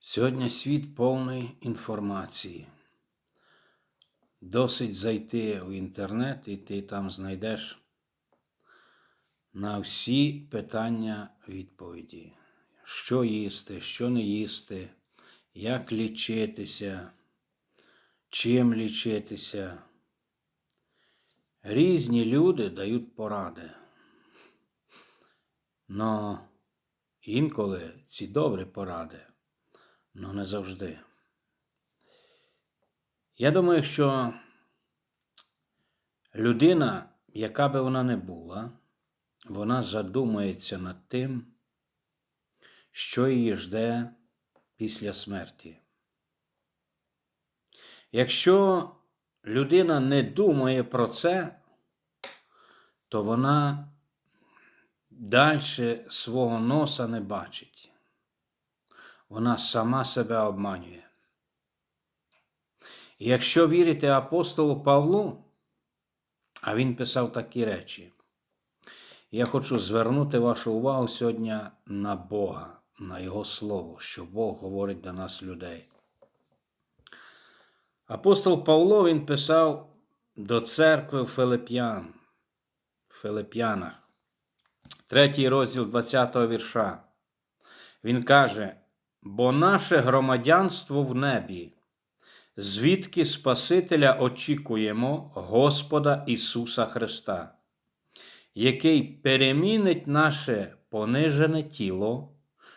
Сьогодні світ повний інформації. Досить зайти в інтернет, і ти там знайдеш на всі питання відповіді. Що їсти, що не їсти, як лічитися, чим лічитися. Різні люди дають поради. Но інколи ці добрі поради, але не завжди. Я думаю, що людина, яка би вона не була, вона задумається над тим, що її жде після смерті. Якщо людина не думає про це, то вона далі свого носа не бачить. Вона сама себе обманює. І якщо вірити апостолу Павлу, а він писав такі речі, я хочу звернути вашу увагу сьогодні на Бога, на Його Слово, що Бог говорить до нас людей. Апостол Павло він писав до церкви Филип'ян, в Филип'янах, третій розділ 20 го вірша. Він каже: бо наше громадянство в небі, звідки Спасителя очікуємо Господа Ісуса Христа, який перемінить наше понижене тіло,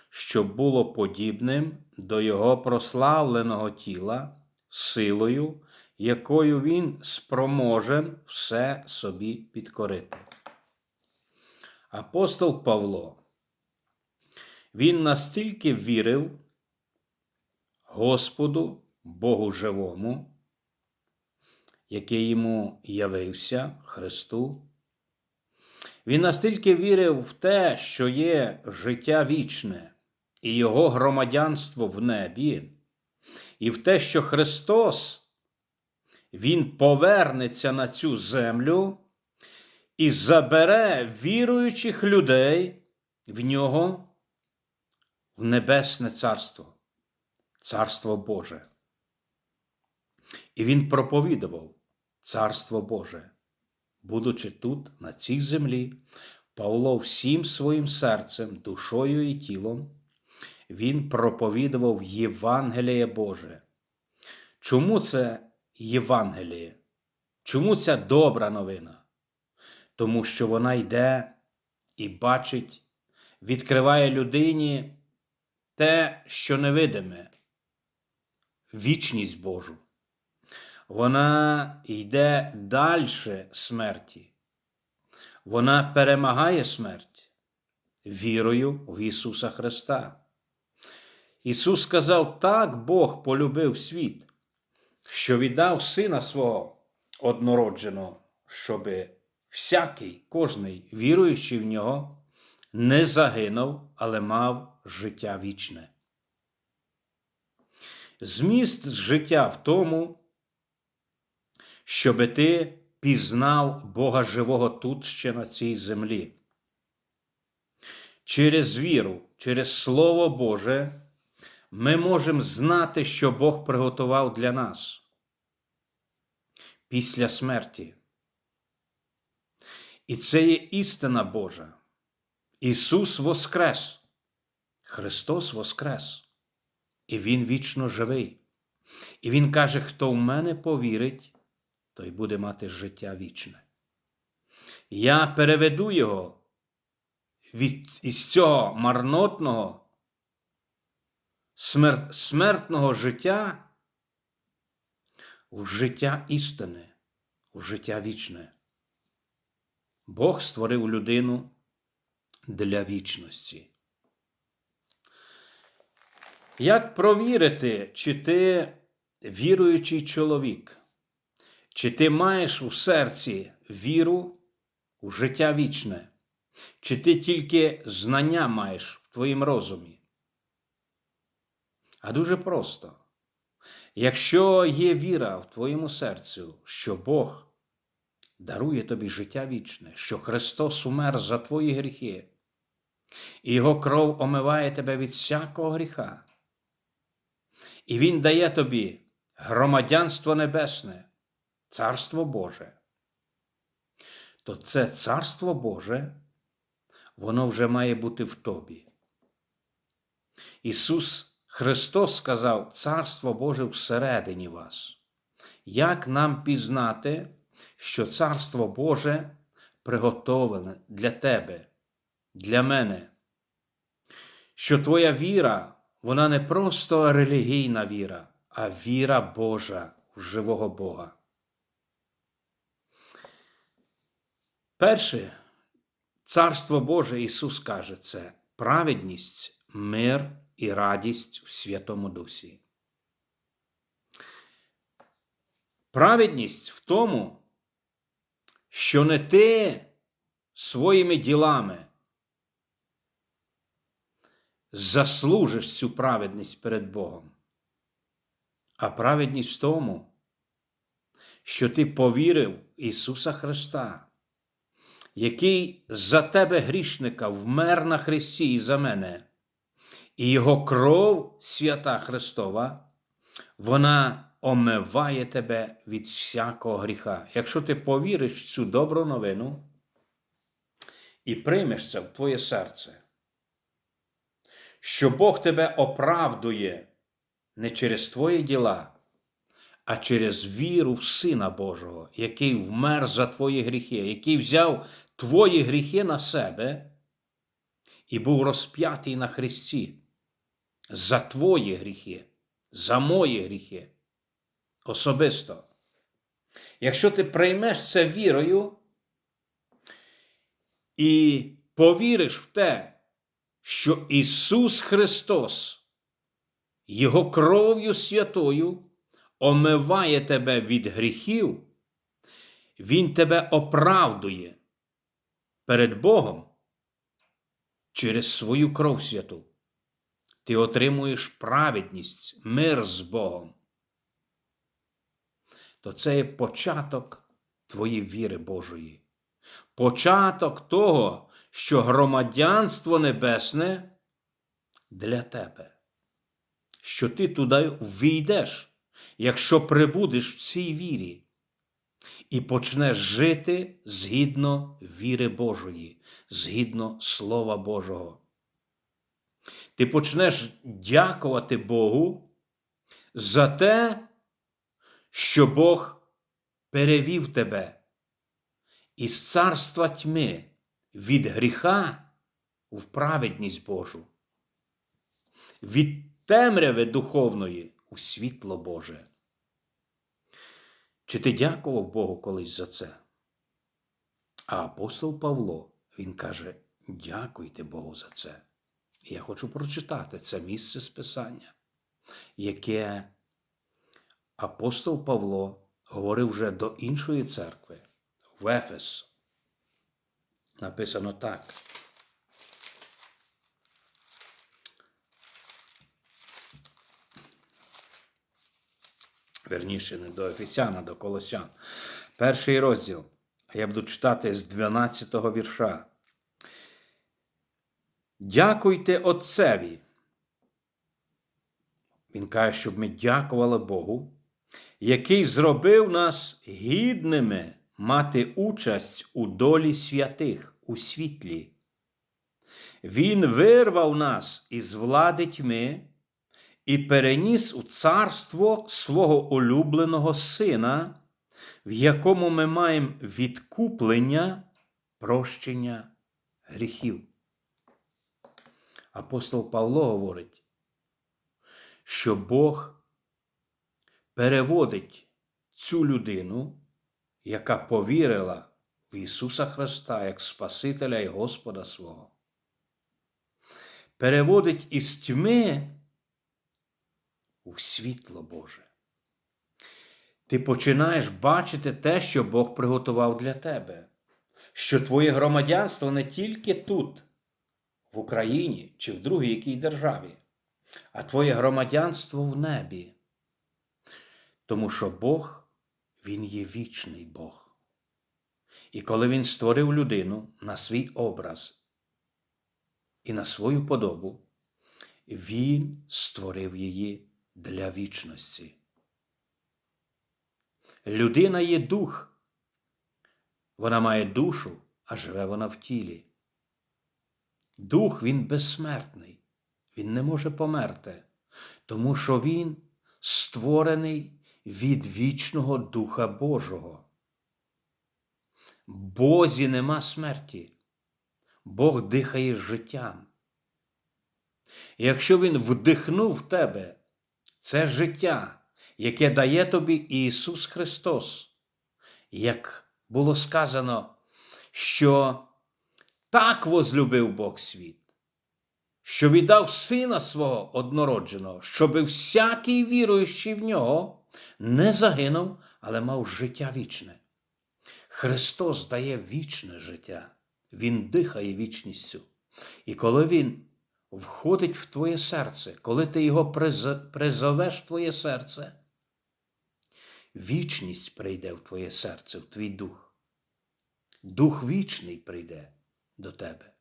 щоб було подібним до Його прославленого тіла силою, якою Він спроможен все собі підкорити. Апостол Павло. Він настільки вірив Господу Богу живому, який йому явився Христу. Він настільки вірив в те, що є життя вічне і Його громадянство в небі, і в те, що Христос Він повернеться на цю землю і забере віруючих людей в нього в Небесне Царство, Царство Боже. І він проповідував Царство Боже, будучи тут, на цій землі, Павло всім своїм серцем, душою і тілом, він проповідував Євангеліє Боже. Чому це Євангеліє? Чому ця добра новина? Тому що вона йде і бачить, відкриває людині те, що невидиме, вічність Божу. Вона йде далі смерті. Вона перемагає смерть вірою в Ісуса Христа. Ісус сказав: так Бог полюбив світ, що віддав Сина свого однородженого, щоби всякий, кожний віруючий в нього, не загинув, але мав життя вічне. Зміст життя в тому, щоби ти пізнав Бога живого тут ще на цій землі. Через віру, через Слово Боже, ми можемо знати, що Бог приготував для нас після смерті. І це є істина Божа. Ісус Воскрес, Христос Воскрес, і Він вічно живий. І Він каже, хто в мене повірить, той буде мати життя вічне. Я переведу його від, із цього марнотного, смер, смертного життя в життя істини, в життя вічне. Бог створив людину для вічності. Як провірити, чи ти віруючий чоловік, чи ти маєш у серці віру у життя вічне, чи ти тільки знання маєш в твоїм розумі? А дуже просто. Якщо є віра в твоєму серцю, що Бог дарує тобі життя вічне, що Христос умер за твої гріхи, і Його кров омиває тебе від всякого гріха, і Він дає тобі громадянство небесне, Царство Боже, то це Царство Боже, воно вже має бути в тобі. Ісус Христос сказав, Царство Боже всередині вас. Як нам пізнати, що Царство Боже приготовлене для тебе, для мене? Що твоя віра, вона не просто релігійна віра, а віра Божа в живого Бога. Перше, Царство Боже Ісус каже, це праведність, мир і радість в Святому Дусі. Праведність в тому, що не ти своїми ділами заслужиш цю праведність перед Богом, а праведність в тому, що ти повірив в Ісуса Христа, який за тебе грішника вмер на Христі і за мене, і Його кров свята Христова, вона омиває тебе від всякого гріха. Якщо ти повіриш в цю добру новину і приймеш це в твоє серце, що Бог тебе оправдує не через твої діла, а через віру в Сина Божого, який вмер за твої гріхи, який взяв твої гріхи на себе і був розп'ятий на Христі за твої гріхи, за мої гріхи. Особисто. Якщо ти приймеш це вірою і повіриш в те, що Ісус Христос Його кров'ю святою омиває тебе від гріхів, Він тебе оправдує перед Богом через свою кров святу. Ти отримуєш праведність, мир з Богом. То це є початок твоєї віри Божої, початок того, що громадянство небесне для тебе, що ти туди війдеш, якщо прибудеш в цій вірі і почнеш жити згідно віри Божої, згідно Слова Божого. Ти почнеш дякувати Богу за те, що Бог перевів тебе із царства тьми від гріха в праведність Божу, від темряви духовної у світло Боже. Чи ти дякував Богу колись за це? А апостол Павло, він каже: дякуйте Богу за це. Я хочу прочитати це місце з Писання, яке апостол Павло говорив вже до іншої церкви в Ефес. Написано так. Верніше, не до Ефесян, а до Колосян. Перший розділ. Я буду читати з 12-го вірша. Дякуйте Отцеві. Він каже, щоб ми дякували Богу, який зробив нас гідними мати участь у долі святих у світлі. Він вирвав нас із влади тьми і переніс у царство свого улюбленого Сина, в якому ми маємо відкуплення прощення гріхів. Апостол Павло говорить, що Бог переводить цю людину, яка повірила в Ісуса Христа як Спасителя і Господа свого, переводить із тьми у світло Боже. Ти починаєш бачити те, що Бог приготував для тебе, що твоє громадянство не тільки тут, в Україні чи в другій якій державі, а твоє громадянство в небі. Тому що Бог, Він є вічний Бог. І коли Він створив людину на свій образ і на свою подобу, Він створив її для вічності. Людина є дух. Вона має душу, а живе вона в тілі. Дух він безсмертний, він не може померти, тому що він створений від вічного Духа Божого. Бозі нема смерті, Бог дихає життям. Якщо Він вдихнув в тебе це життя, яке дає тобі Ісус Христос, як було сказано, що так возлюбив Бог світ, що віддав Сина свого однородженого, щоби всякий віруючий в нього не загинув, але мав життя вічне. Христос дає вічне життя, Він дихає вічністю. І коли Він входить в твоє серце, коли ти його призовеш в твоє серце, вічність прийде в твоє серце, в твій дух. Дух вічний прийде до тебе.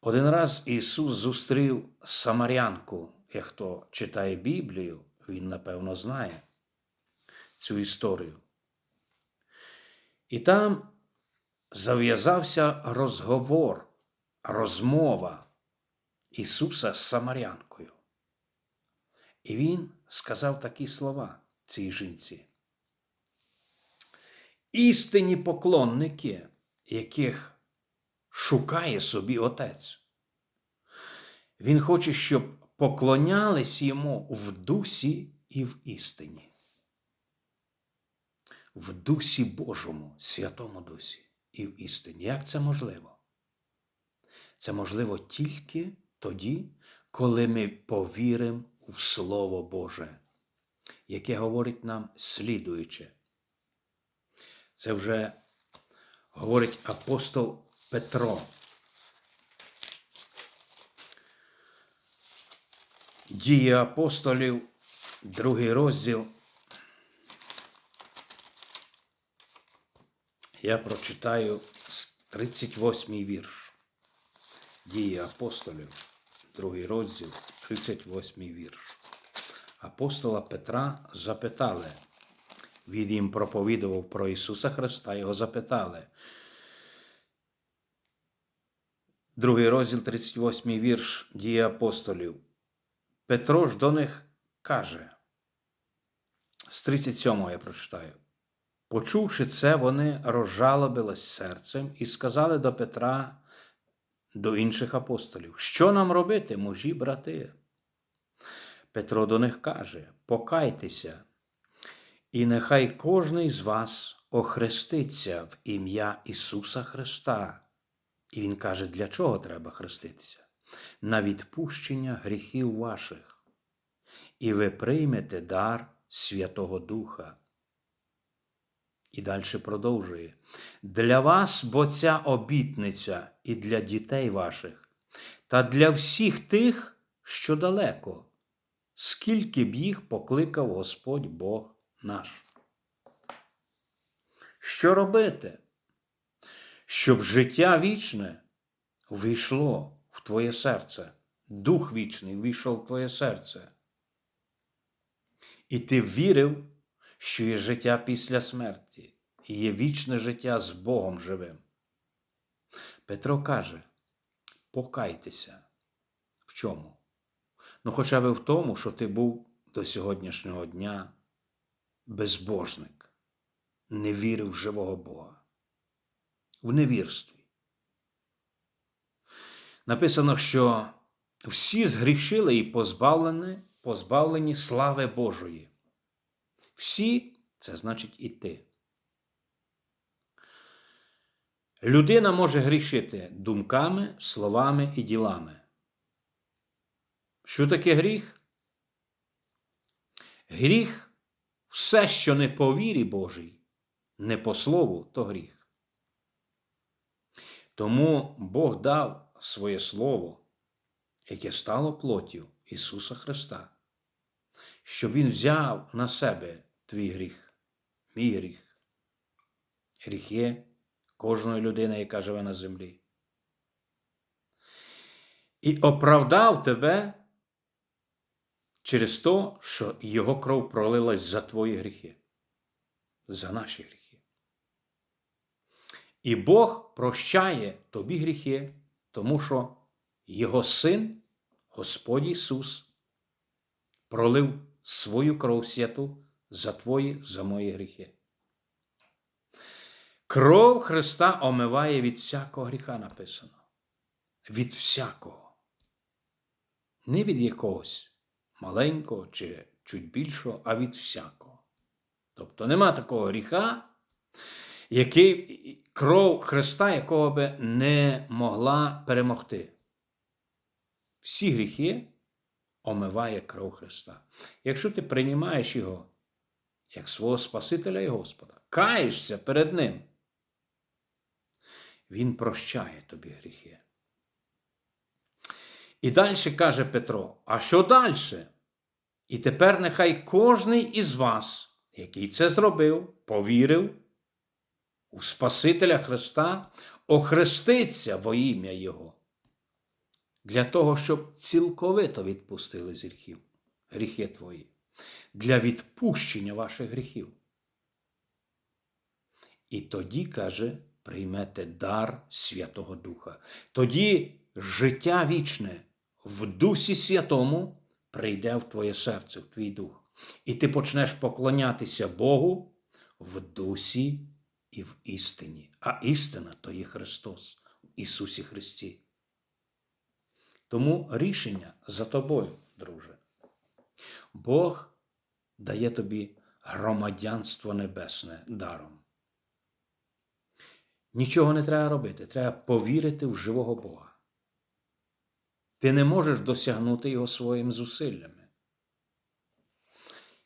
Один раз Ісус зустрів Самарянку, як хто читає Біблію, він напевно знає цю історію. І там зав'язався розговор, розмова Ісуса з Самарянкою. І Він сказав такі слова цій жінці. Істинні поклонники, яких шукає собі Отець. Він хоче, щоб поклонялись йому в дусі і в істині, в дусі Божому, Святому Дусі і в істині. Як це можливо? Це можливо тільки тоді, коли ми повіримо в Слово Боже, яке говорить нам слідуюче. Це вже говорить апостол Петро. Дії апостолів, другий розділ. Я прочитаю 38-й вірш. Дії апостолів, другий розділ, 38 вірш. Апостола Петра запитали. Він їм проповідував про Ісуса Христа, його запитали. Другий розділ, 38 вірш дії апостолів. Петро ж до них каже, з 37 я прочитаю. Почувши це, вони розжалобились серцем і сказали до Петра, до інших апостолів, що нам робити, мужі, брати? Петро до них каже: Покайтеся, і нехай кожний з вас охреститься в ім'я Ісуса Христа. І Він каже, для чого треба хреститися? На відпущення гріхів ваших, і ви приймете дар Святого Духа. І далі продовжує. Для вас, бо ця обітниця і для дітей ваших, та для всіх тих, що далеко, скільки б їх покликав Господь Бог наш. Що робити? Щоб життя вічне війшло в твоє серце, Дух вічний війшов в твоє серце. І ти вірив, що є життя після смерті, і є вічне життя з Богом живим. Петро каже: покайтеся. В чому? Ну, хоча б в тому, що ти був до сьогоднішнього дня безбожник, не вірив в живого Бога, в невірстві. Написано, що всі згрішили і позбавлені, позбавлені слави Божої. Всі це значить і ти. Людина може грішити думками, словами і ділами. Що таке гріх? Гріх все, що не по вірі Божій, не по слову, то гріх. Тому Бог дав своє Слово, яке стало плоттю Ісуса Христа, щоб Він взяв на себе твій гріх, мій гріх. Гріх є кожної людини, яка живе на землі. і оправдав тебе через те, що Його кров пролилась за твої гріхи, за наші гріхи. І Бог прощає тобі гріхи, тому що Його Син, Господь Ісус, пролив свою кров святу за твої, за мої гріхи. Кров Христа омиває від всякого гріха написано. Від всякого. Не від якогось маленького чи чуть більшого, а від всякого. Тобто нема такого гріха, який кров Христа, якого би не могла перемогти. Всі гріхи омиває кров Христа. Якщо ти приймаєш Його як свого Спасителя і Господа, каєшся перед Ним, Він прощає тобі гріхи. І далі каже Петро: а що далі? І тепер нехай кожний із вас, який це зробив, повірив у Спасителя Христа, охреститься во ім'я Його, для того, щоб цілковито відпустили з гріхів, гріхи твої, для відпущення ваших гріхів. І тоді, каже, приймете дар Святого Духа. Тоді життя вічне в Дусі Святому прийде в твоє серце, в твій дух. І ти почнеш поклонятися Богу в дусі і в істині. А істина то є Христос в Ісусі Христі. Тому рішення за тобою, друже. Бог дає тобі громадянство небесне даром. Нічого не треба робити, треба повірити в живого Бога. Ти не можеш досягнути його своїми зусиллями.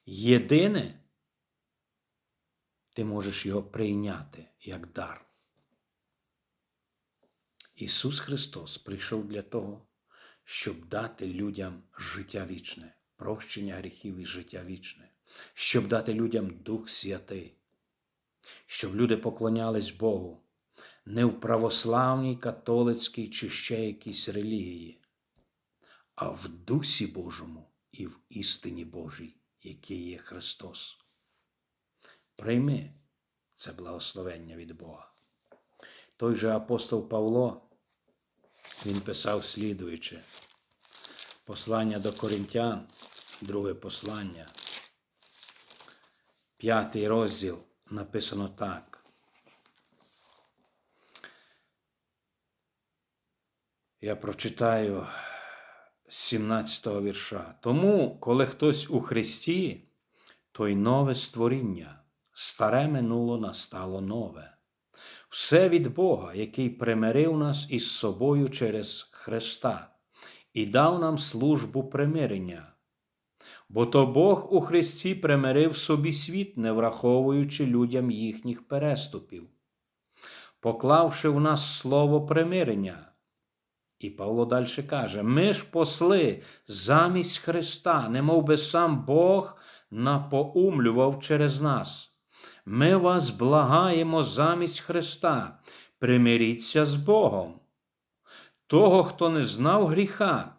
Єдине, ти можеш його прийняти як дар. Ісус Христос прийшов для того, щоб дати людям життя вічне, прощення гріхів і життя вічне, щоб дати людям Дух Святий, щоб люди поклонялись Богу не в православній, католицькій чи ще якійсь релігії, а в Дусі Божому і в істині Божій, який є Христос. Прийми це благословення від Бога. Той же апостол Павло, він писав слідуюче, послання до Коринтян, друге послання, п'ятий розділ написано так. Я прочитаю 17 го вірша. Тому, коли хтось у Христі, то й нове створіння, старе минуло настало нове. Все від Бога, який примирив нас із собою через Христа і дав нам службу примирення. Бо то Бог у Христі примирив собі світ, не враховуючи людям їхніх переступів, поклавши в нас слово примирення. І Павло далі каже: ми ж посли замість Христа, немов би сам Бог напоумлював через нас. Ми вас благаємо замість Христа, примиріться з Богом. Того, хто не знав гріха,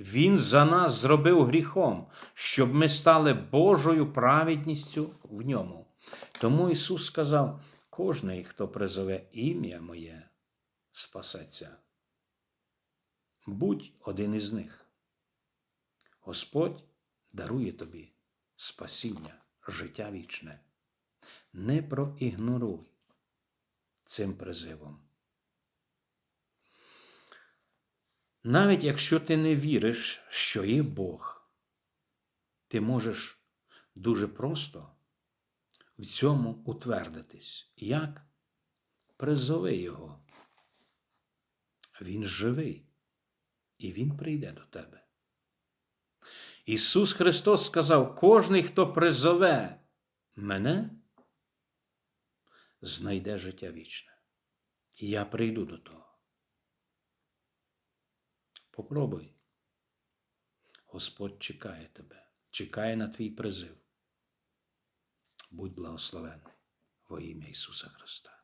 Він за нас зробив гріхом, щоб ми стали Божою праведністю в ньому. Тому Ісус сказав: кожний, хто призове ім'я моє, спасеться. Будь один із них. Господь дарує тобі спасіння, життя вічне. Не проігноруй цим призивом. Навіть якщо ти не віриш, що є Бог, ти можеш дуже просто в цьому утвердитись. Як? Призови Його. Він живий і Він прийде до тебе. Ісус Христос сказав: кожний, хто призове мене, знайде життя вічне. Я прийду до того. Попробуй. Господь чекає тебе, чекає на твій призив. Будь благословенний во ім'я Ісуса Христа.